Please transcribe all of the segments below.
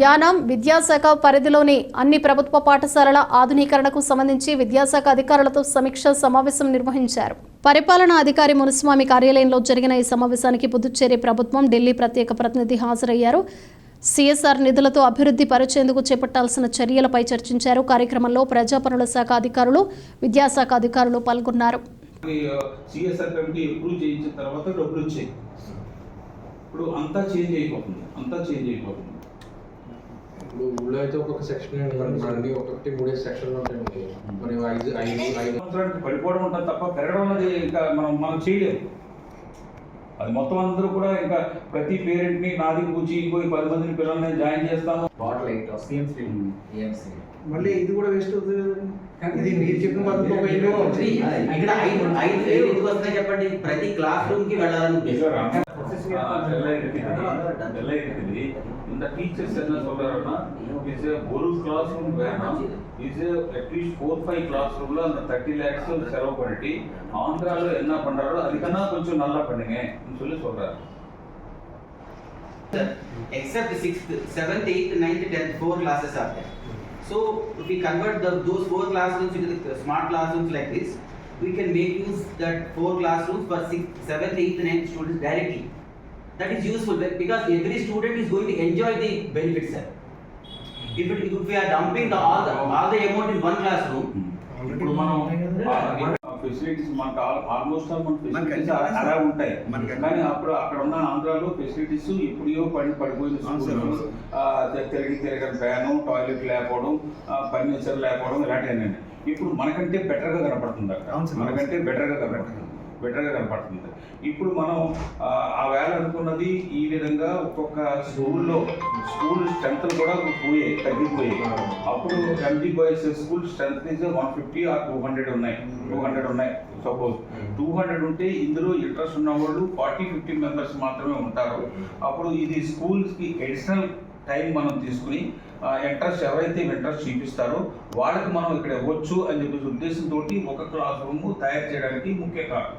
యానాం విద్యాశాఖ పరిధిలోని అన్ని ప్రభుత్వ పాఠశాలల ఆధునీకరణకు సంబంధించి విద్యాశాఖ అధికారులతో సమీక్ష సమావేశం నిర్వహించారు. పరిపాలనా అధికారి మునుస్వామి కార్యాలయంలో జరిగిన ఈ సమావేశానికి పుదుచ్చేరి ప్రభుత్వం ఢిల్లీ ప్రత్యేక ప్రతినిధి హాజరయ్యారు. సిఎస్ఆర్ నిధులతో అభివృద్ధి పరిచేందుకు చేపట్టాల్సిన చర్యలపై చర్చించారు. కార్యక్రమంలో ప్రజాపనుల శాఖ అధికారులు విద్యాశాఖ అధికారులు పాల్గొన్నారు. సిఎస్ఆర్ కమిటీ చేయించిన తర్వాత ఇప్పుడు అంతా చేంజ్ అయిపోతుంది. అంతా చేంజ్ అయిపోతుంది. ఇప్పుడు ఊళ్ళో అయితే ఒక్కొక్క సెక్షన్ మనకి ఒక్కొక్కటి మూడే సెక్షన్లు ఉంటాయండి. మరి ఐదు ఐదు ఐదు. సంవత్సరానికి పడిపోవడం ఉంటుంది తప్ప పెరగడం అనేది ఇంకా మనం మనం చేయలేము. అది మొత్తం అందరూ కూడా ఇంకా ప్రతి పేరెంట్ని నాది పూచి ఇంకో పది మందిని పిల్లల్ని జాయిన్ చేస్తాము బాటిల్ ఎయిట్ సిఎంసీ మళ్ళీ ఇది కూడా వేస్ట్ అవుతుంది మీరు చెప్పిన పద్ధతి ఒక ఎన్నో త్రీ ఇక్కడ ఐదు ఐదు ఐదు ఎందుకు వస్తున్నాయి చెప్పండి ప్రతి క్లాస్ రూమ్ కి వెళ్ళాలని ఉద్దేశం இருக்குது இந்த டீச்சர்ஸ் என்ன சொல்றாருன்னா இஸ் ஒரு கிளாஸ் ரூம் வேணாம் is at least four five class ரூம்ல அந்த தேர்ட்டி லேக்ஸ் செலவு பண்ணிட்டு ஆந்திரால என்ன பண்றாரோ அதுக்கெல்லாம் கொஞ்சம் நல்லா பண்ணுங்க சொல்லி சொல்றாரு except sixth, seventh, eighth, ninth, tenth, four classes are there. So if we convert the, those four classrooms into the smart classrooms like this, we can make use that four classrooms for sixth, eighth, and ninth students directly. That is useful because every student is going to enjoy the benefits. Sir. If, it, if we are dumping the, all the all the amount in one classroom, hmm. Facilities మనకు almost all మన మనకి అలా ఉంటాయి. కానీ అప్పుడు అక్కడ ఉన్న ఆంధ్రాలో ఫెసిలిటీస్ ఇప్పుడో పడి పడిపోయిన. స్కూల్ తిరిగి తిరగని ఫ్యాను టాయిలెట్ లేకపోవడం ఫర్నిచర్ లేకపోవడం ఇలాంటివన్నీ. ఇప్పుడు మనకంటే బెటర్గా కనపడుతుంది అక్కడ. మనకంటే బెటర్గా కనపడుతుంది. బెటర్గా కనపడుతుంది. ఇప్పుడు మనం ఆ, వేళ అనుకున్నది ఈ విధంగా ఒక్కొక్క స్కూల్లో స్కూల్ స్ట్రెంత్ కూడా పోయాయి తగ్గిపోయాయి. అప్పుడు MG boys school strength is one fifty or two hundred ఉన్నాయి. టూ హండ్రెడ్ ఉన్నాయి. సపోజ్ టూ హండ్రెడ్ ఉంటే ఇందులో ఇంట్రెస్ట్ ఉన్న వాళ్ళు ఫార్టీ ఫిఫ్టీ మెంబర్స్ మాత్రమే ఉంటారు. అప్పుడు ఇది స్కూల్స్కి అడిషనల్ టైం మనం తీసుకుని ఇంట్రెస్ట్ ఎవరైతే ఇంట్రెస్ట్ చూపిస్తారో వాళ్ళకి మనం ఇక్కడ ఇవ్వచ్చు అని చెప్పేసి ఉద్దేశంతో ఒక క్లాస్ రూమ్ తయారు చేయడానికి ముఖ్య కారణం.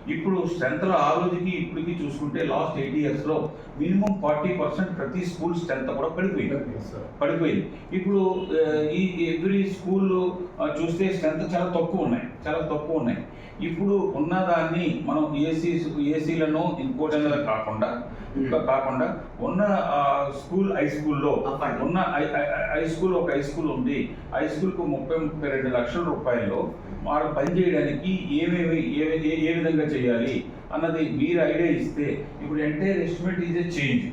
ఇప్పుడు స్ట్రెంత్లో ఆ రోజుకి ఇప్పటికి చూసుకుంటే లాస్ట్ ఎయిట్ ఇయర్స్లో మినిమం ఫార్టీ పర్సెంట్ ప్రతి స్కూల్ స్ట్రెంత్ కూడా పడిపోయింది. పడిపోయింది. ఇప్పుడు ఈ ఎవ్రీ స్కూల్ చూస్తే స్ట్రెంత్ చాలా తక్కువ ఉన్నాయి. చాలా తక్కువ ఉన్నాయి. ఇప్పుడు ఉన్నదాన్ని మనం ఏసీ ఏసీలను ఇంకోటి అనేది కాకుండా ఇంకా కాకుండా ఉన్న స్కూల్ హై స్కూల్లో. ఉన్న హై- స్కూల్ ఒక హై స్కూల్ ఉంది. హై స్కూల్కు ముప్పై ముప్పై రెండు లక్షల రూపాయలు వారు పనిచేయడానికి ఏమేమి ఏ విధంగా చేయాలి అన్నది మీరు ఐడియా ఇస్తే ఇప్పుడు entire estimate is a change